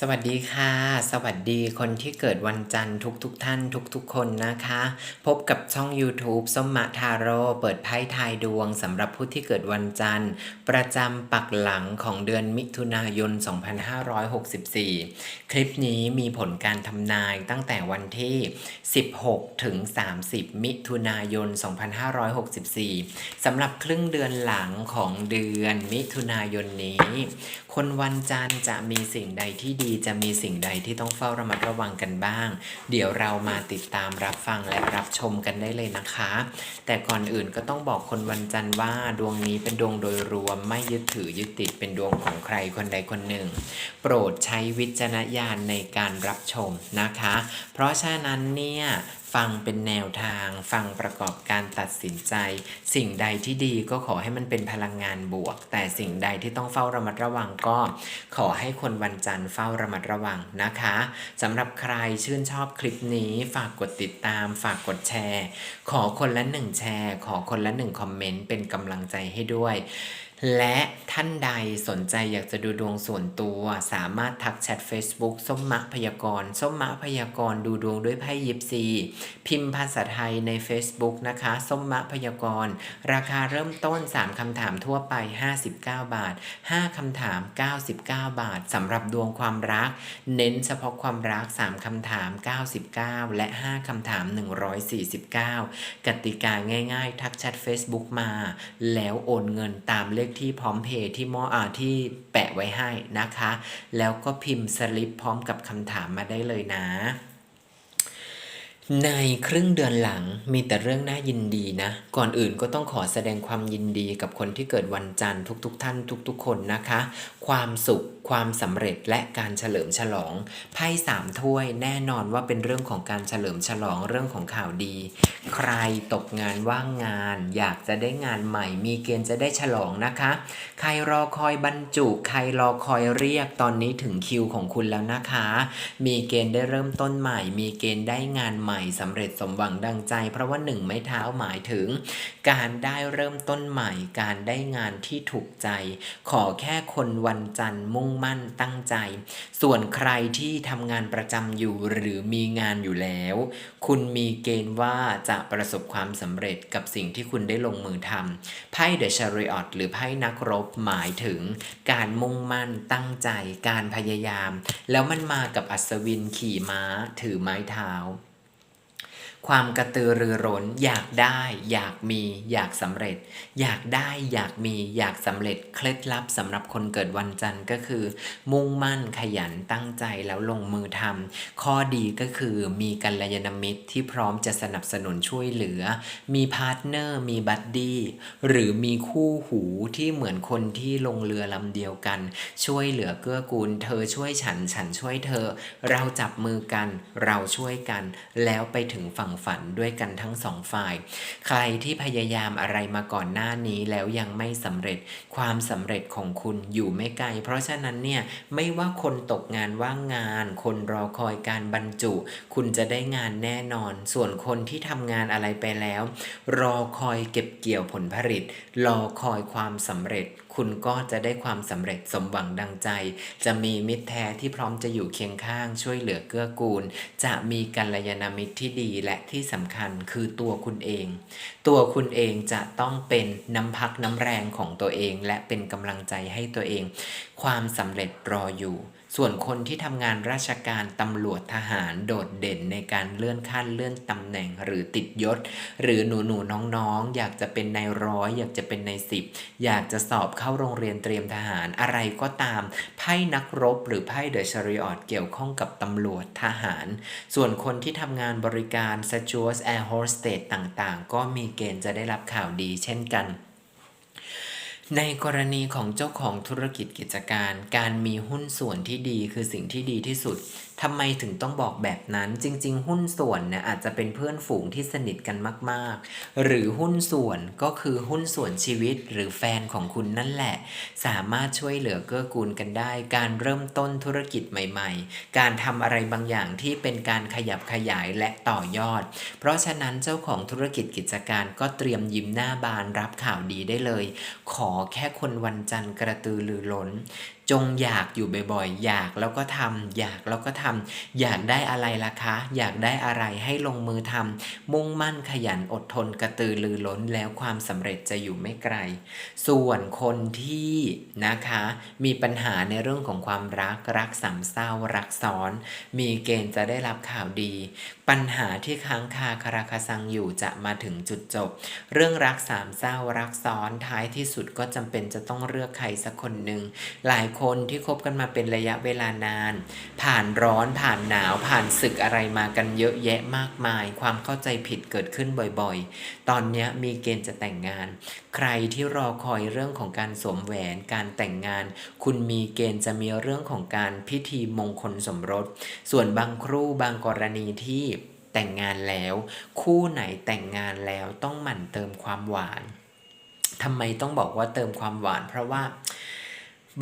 สวัสดีค่ะ สวัสดีคนที่เกิดวันจันทร์ทุกๆทท่านทุกๆคนนะคะ พบกับช่อง YouTube ส้มมะทาโร่เปิดไพ่ทายดวงสำหรับผู้ที่เกิดวันจันทร์ ประจำปักหลังของเดือนมิถุนายน 2564 คลิปนี้มีผลการทำนายตั้งแต่วันที่ 16 ถึง 30 มิถุนายน 2564 สำหรับครึ่งเดือนหลังของเดือนมิถุนายนนี้ คนวันจันทร์จะมีสิ่งใดที่ดีจะมีสิ่งใดที่ต้องเฝ้าระมัดระวังกันบ้าง เดี๋ยวเรามาติดตามรับฟังและรับชมกันได้เลยนะคะ แต่ก่อนอื่นก็ต้องบอกคนวันจันทร์ว่าดวงนี้เป็นดวงโดยรวมไม่ยึดถือยึดติดเป็นดวงของใครคนใดคนหนึ่ง โปรดใช้วิจารณญาณในการรับชมนะคะ เพราะฉะนั้นเนี่ยฟังเป็นแนวทาง ฟังประกอบการตัดสินใจ สิ่งใดที่ดีก็ขอให้มันเป็นพลังงานบวก แต่สิ่งใดที่ต้องเฝ้าระมัดระวังก็ ขอให้คนวันจันทร์เฝ้าระมัดระวังนะคะสำหรับใครชื่นชอบคลิปนี้ ฝากกดติดตาม ฝากกดแชร์ ขอคนละหนึ่งแชร์ ขอคนละหนึ่งคอมเมนต์เป็นกำลังใจให้ด้วย และท่านใดสนใจอยากจะดูดวงส่วนตัวสามารถทักแชท Facebook ส้มมะพยากรณ์ส้มมะพยากรณ์ดูดวงด้วยไพ่ยิปซี พิมพ์ภาษาไทยใน Facebook นะคะ ส้มมะพยากรณ์ราคาเริ่มต้น 3คำถามทั่วไป 59 บาท 5คำถาม 99 บาทสำหรับดวงความรัก เน้นเฉพาะความรัก 3คำถาม 99 และ 5คำถาม 149 กติกาง่าย ๆ ทักแชท Facebook มา แล้วโอนเงินตามเลขที่พร้อมเพย์ที่มออาที่แปะไว้ให้นะคะ แล้วก็พิมพ์สลิปพร้อมกับคำถามมาได้เลยนะ ในครึ่งเดือนหลังมีแต่เรื่องน่ายินดีนะ ก่อนอื่นก็ต้องขอแสดงความยินดีกับคนที่เกิดวันจันทร์ทุกๆทท่านทุกๆ คนนะคะ ความสุขความสำเร็จและการเฉลิมฉลองไพ่สามถ้วยแน่นอนว่าเป็นเรื่องของการเฉลิมฉลองเรื่องของข่าวดี ใครตกงานว่างงาน อยากจะได้งานใหม่ มีเกณฑ์จะได้ฉลองนะคะ ใครรอคอยบรรจุ ใครรอคอยเรียกตอนนี้ถึงคิวของคุณแล้วนะคะ มีเกณฑ์ได้เริ่มต้นใหม่ มีเกณฑ์ได้งานใหม่สำเร็จสมหวังดังใจ เพราะว่าหนึ่งไม้เท้าหมายถึง การได้เริ่มต้นใหม่ การได้งานที่ถูกใจ ขอแค่คนวันจันทร์มุ่งมั่นตั้งใจ ส่วนใครที่ทำงานประจำอยู่หรือมีงานอยู่แล้ว คุณมีเกณฑ์ว่าจะประสบความสำเร็จกับสิ่งที่คุณได้ลงมือทำไพ่เดอะชาริออตหรือไพ่นักรบหมายถึง การมุ่งมั่นตั้งใจ การพยายาม แล้วมันมากับอัศวินขี่ม้าถือไม้เท้า ความกระตือรือร้น อยากได้ อยากมี อยากสำเร็จ อยากได้ อยากมี อยากสำเร็จ เคล็ดลับสำหรับคนเกิดวันจันทร์ก็คือ มุ่งมั่นขยันตั้งใจแล้วลงมือทำข้อดีก็คือมีกัลยาณมิตรที่พร้อมจะสนับสนุนช่วยเหลือ มีพาร์ทเนอร์ มีบัดดี้หรือมีคู่หูที่เหมือนคนที่ลงเรือลำเดียวกัน ช่วยเหลือเกื้อกูล เธอช่วยฉัน ฉันช่วยเธอ เราจับมือกัน เราช่วยกัน แล้วไปถึงฝั่งฝันด้วยกันทั้งสองฝ่าย ใครที่พยายามอะไรมาก่อนหน้านี้แล้วยังไม่สำเร็จ ความสำเร็จของคุณอยู่ไม่ไกล เพราะฉะนั้นเนี่ยไม่ว่าคนตกงานว่างงาน คนรอคอยการบรรจุ คุณจะได้งานแน่นอน ส่วนคนที่ทำงานอะไรไปแล้ว รอคอยเก็บเกี่ยวผลผลิต รอคอยความสำเร็จ คุณก็จะได้ความสำเร็จสมหวังดังใจ จะมีมิตรแท้ที่พร้อมจะอยู่เคียงข้างช่วยเหลือเกื้อกูล จะมีกัลยาณมิตรที่ดีและที่สำคัญคือตัวคุณเอง ตัวคุณเองจะต้องเป็นน้ำพักน้ำแรงของตัวเอง และเป็นกำลังใจให้ตัวเอง ความสำเร็จรออยู่ ส่วนคนที่ทำงานราชการตำรวจทหารโดดเด่นในการเลื่อนขั้นเลื่อนตำแหน่งหรือติดยศ หรือหนูหนูน้องน้องๆ อยากจะเป็นนายร้อย อยากจะเป็นนายสิบ อยากจะสอบเข้าโรงเรียนเตรียมทหารอะไรก็ตาม ไพ่นักรบหรือไพ่เดอะชาริออตเกี่ยวข้องกับตำรวจทหาร ส่วนคนที่ทำงานบริการสจวสแอร์โฮสเตสต่างๆ ก็มีเกณฑ์จะได้รับข่าวดีเช่นกัน ในกรณีของเจ้าของธุรกิจกิจการ การมีหุ้นส่วนที่ดีคือสิ่งที่ดีที่สุดทำไมถึงต้องบอกแบบนั้นจริง ๆ หุ้นส่วนเนี่ยอาจจะเป็นเพื่อนฝูงที่สนิทกันมาก ๆ หรือหุ้นส่วนก็คือหุ้นส่วนชีวิตหรือแฟนของคุณนั่นแหละ สามารถช่วยเหลือเกื้อกูลกันได้ การเริ่มต้นธุรกิจใหม่ ๆ การทำอะไรบางอย่างที่เป็นการขยับขยายและต่อยอด เพราะฉะนั้นเจ้าของธุรกิจกิจการก็เตรียมยิ้มหน้าบานรับข่าวดีได้เลย ขอแค่คนวันจันทร์กระตือรือร้น จงอยากอยู่บ่อยๆ อยากแล้วก็ทำอยากแล้วก็ทำอยากได้อะไรล่ะคะ อยากได้อะไรให้ลงมือทำมุ่งมั่นขยันอดทนกระตือรือร้นแล้วความสำเร็จจะอยู่ไม่ไกล ส่วนคนที่นะคะ มีปัญหาในเรื่องของความรักรักสามเศร้ารักซ้อน มีเกณฑ์จะได้รับข่าวดี ปัญหาที่ค้างคาคาราคาซังอยู่จะมาถึงจุดจบ เรื่องรักสามเศร้ารักซ้อนท้ายที่สุดก็จำเป็นจะต้องเลือกใครสักคนหนึ่ง หลายคนที่คบกันมาเป็นระยะเวลานาน ผ่านร้อนผ่านหนาวผ่านศึกอะไรมากันเยอะแยะมากมาย ความเข้าใจผิดเกิดขึ้นบ่อยๆ ตอนนี้มีเกณฑ์จะแต่งงาน ใครที่รอคอยเรื่องของการสวมแหวนการแต่งงาน คุณมีเกณฑ์จะมีเรื่องของการพิธีมงคลสมรส ส่วนบางครู่บางกรณีที่ แต่งงานแล้ว คู่ไหนแต่งงานแล้วต้องหมั่นเติมความหวานทำไมต้องบอกว่าเติมความหวาน เพราะว่า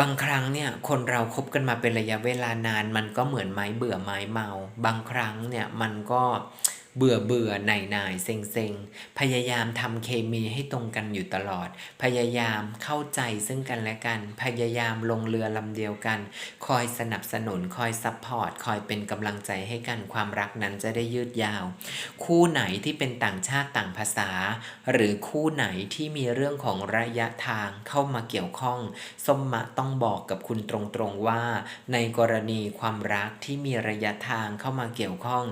บางครั้งเนี่ยคนเราคบกันมาเป็นระยะเวลานาน มันก็เหมือนไม้เบื่อไม้เมา บางครั้งเนี่ยมันก็เเบื่อเบื่อหน่ายหน่ายเซ็งเซ็งพยายามทำเคมีให้ตรงกันอยู่ตลอด พยายามเข้าใจซึ่งกันและกัน พยายามลงเรือลำเดียวกัน คอยสนับสนุน คอยซัพพอร์ต คอยเป็นกำลังใจให้กัน ความรักนั้นจะได้ยืดยาว คู่ไหนที่เป็นต่างชาติต่างภาษา หรือคู่ไหนที่มีเรื่องของระยะทางเข้ามาเกี่ยวข้อง ส้มมะต้องบอกกับคุณตรงๆว่า ในกรณีความรักที่มีระยะทางเข้ามาเกี่ยวข้อง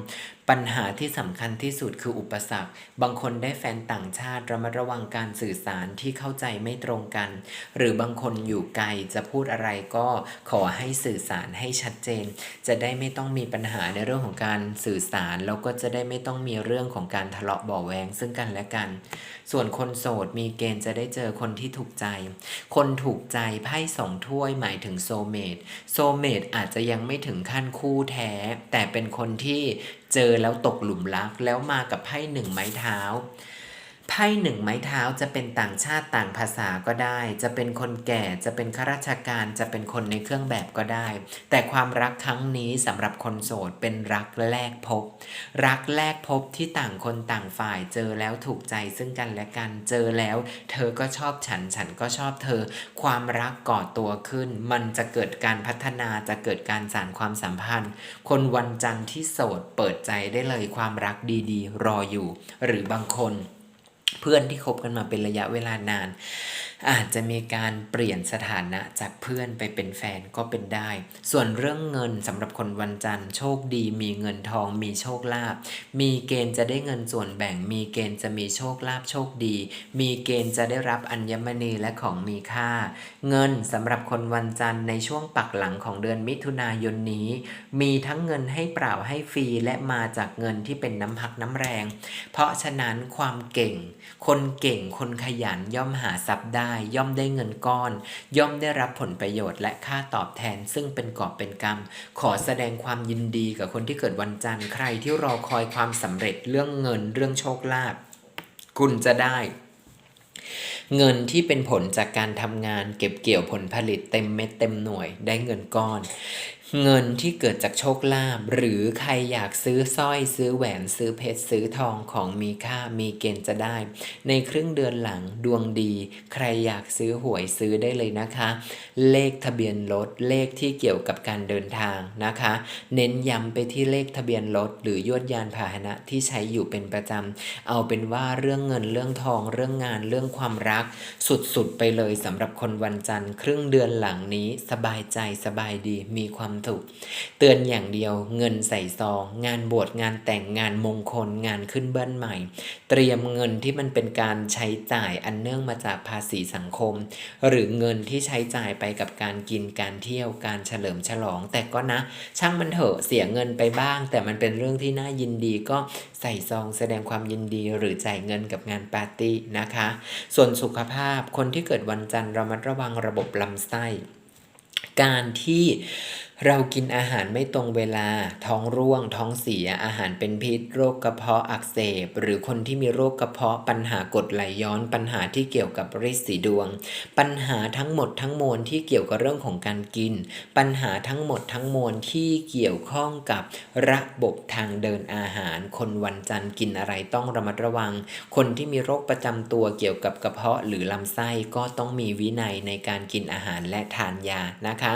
ปัญหาที่สำคัญที่สุดคืออุปสรรค บางคนได้แฟนต่างชาติระมัดระวังการสื่อสารที่เข้าใจไม่ตรงกัน หรือบางคนอยู่ไกลจะพูดอะไรก็ขอให้สื่อสารให้ชัดเจน จะได้ไม่ต้องมีปัญหาในเรื่องของการสื่อสาร แล้วก็จะได้ไม่ต้องมีเรื่องของการทะเลาะเบาแวงซึ่งกันและกัน ส่วนคนโสดมีเกณฑ์จะได้เจอคนที่ถูกใจ คนถูกใจไพ่สองถ้วยหมายถึงโซเมตโซเมตอาจจะยังไม่ถึงขั้นคู่แท้ แต่เป็นคนที่ เจอแล้วตกหลุมรักแล้วมากับไพ่หนึ่งไม้เท้า ไพ่หนึ่งไม้เท้าจะเป็นต่างชาติต่างภาษาก็ได้ จะเป็นคนแก่จะเป็นข้าราชการจะเป็นคนในเครื่องแบบก็ได้ แต่ความรักครั้งนี้สำหรับคนโสดเป็นรักแรกพบ รักแรกพบที่ต่างคนต่างฝ่ายเจอแล้วถูกใจซึ่งกันและกันเจอแล้ว เธอก็ชอบฉันฉันก็ชอบเธอ ความรักก่อตัวขึ้น มันจะเกิดการพัฒนาจะเกิดการสานความสัมพันธ์ คนวันจันทร์ที่โสดเปิดใจได้เลยความรักดีๆ รออยู่ หรือบางคน เพื่อนที่คบกันมาเป็นระยะเวลานาน อาจจะมีการเปลี่ยนสถานะจากเพื่อนไปเป็นแฟนก็เป็นได้ ส่วนเรื่องเงินสำหรับคนวันจันทร์โชคดี มีเงินทอง มีโชคลาภมีเกณฑ์จะได้เงินส่วนแบ่ง มีเกณฑ์จะมีโชคลาภโชคดี มีเกณฑ์จะได้รับอัญมณีและของมีค่า เงินสำหรับคนวันจันทร์ในช่วงปักหลังของเดือนมิถุนายนนี้ มีทั้งเงินให้เปล่าให้ฟรีและมาจากเงินที่เป็นน้ำพักน้ำแรง เพราะฉะนั้นความเก่ง คนเก่งคนขยันย่อมหาทรัพย์ได้ย่อมได้เงินก้อน ย่อมได้รับผลประโยชน์และค่าตอบแทน ซึ่งเป็นกอบเป็นกรรม ขอแสดงความยินดีกับคนที่เกิดวันจันทร์ใครที่รอคอยความสำเร็จเรื่องเงินเรื่องโชคลาภคุณจะได้เงินที่เป็นผลจากการทำงานเก็บเกี่ยวผลผลิตเต็มเม็ดเต็มหน่วยได้เงินก้อน เงินที่เกิดจากโชคลาภหรือใครอยากซื้อสร้อยซื้อแหวนซื้อเพชรซื้อทองของมีค่ามีเกณฑ์จะได้ ในครึ่งเดือนหลังดวงดี ใครอยากซื้อหวยซื้อได้เลยนะคะ เลขทะเบียนรถเลขที่เกี่ยวกับการเดินทางนะคะ เน้นย้ำไปที่เลขทะเบียนรถหรือยวดยานพาหนะที่ใช้อยู่เป็นประจำเอาเป็นว่าเรื่องเงินเรื่องทองเรื่องงานเรื่องความรัก สุดๆไปเลยสำหรับคนวันจันทร์ ครึ่งเดือนหลังนี้สบายใจสบายดีมีความถูก เตือนอย่างเดียวเงินใส่ซอง งานบวชงานแต่งงานมงคลงานขึ้นบ้านใหม่ เตรียมเงินที่มันเป็นการใช้จ่ายอันเนื่องมาจากภาษีสังคม หรือเงินที่ใช้จ่ายไปกับการกินการเที่ยวการเฉลิมฉลอง แต่ก็นะ ช่างมันเถอะเสียเงินไปบ้าง แต่มันเป็นเรื่องที่น่ายินดีก็ใส่ซองแสดงความยินดีหรือจ่ายเงินกับงานปาร์ตี้นะคะ ส่วนสุขภาพคนที่เกิดวันจันทร์ระมัดระวังระบบลำไส้ การที่ เรากินอาหารไม่ตรงเวลา ท้องร่วง ท้องเสีย อาหารเป็นพิษ โรคกระเพาะอักเสบ หรือคนที่มีโรคกระเพาะ ปัญหากรดไหลย้อน ปัญหาที่เกี่ยวกับริดสีดวง ปัญหาทั้งหมดทั้งมวลที่เกี่ยวกับเรื่องของการกิน ปัญหาทั้งหมดทั้งมวลที่เกี่ยวข้องกับระบบทางเดินอาหาร คนวันจันทร์กินอะไรต้องระมัดระวัง คนที่มีโรคประจำตัวเกี่ยวกับกระเพาะหรือลำไส้ก็ต้องมีวินัยในการกินอาหารและทานยานะคะ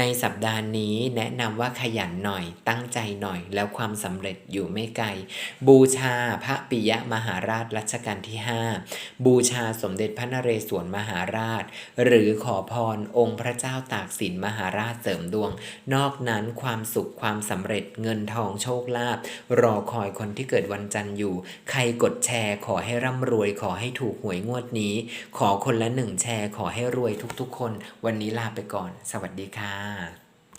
ในสัปดาห์นี้แนะนำว่าขยันหน่อย ตั้งใจหน่อย แล้วความสำเร็จอยู่ไม่ไกล บูชาพระปิยมหาราชรัชกาลที่ 5 บูชาสมเด็จพระนเรศวรมหาราช หรือขอพรองค์พระเจ้าตากสินมหาราชเสริมดวง นอกนั้นความสุขความสำเร็จเงินทองโชคลาภรอคอยคนที่เกิดวันจันทร์อยู่ ใครกดแชร์ขอให้ร่ำรวย ขอให้ถูกหวยงวดนี้ ขอคนละหนึ่งแชร์ขอให้รวยทุกๆ คน วันนี้ลาไปก่อน สวัสดีค่ะ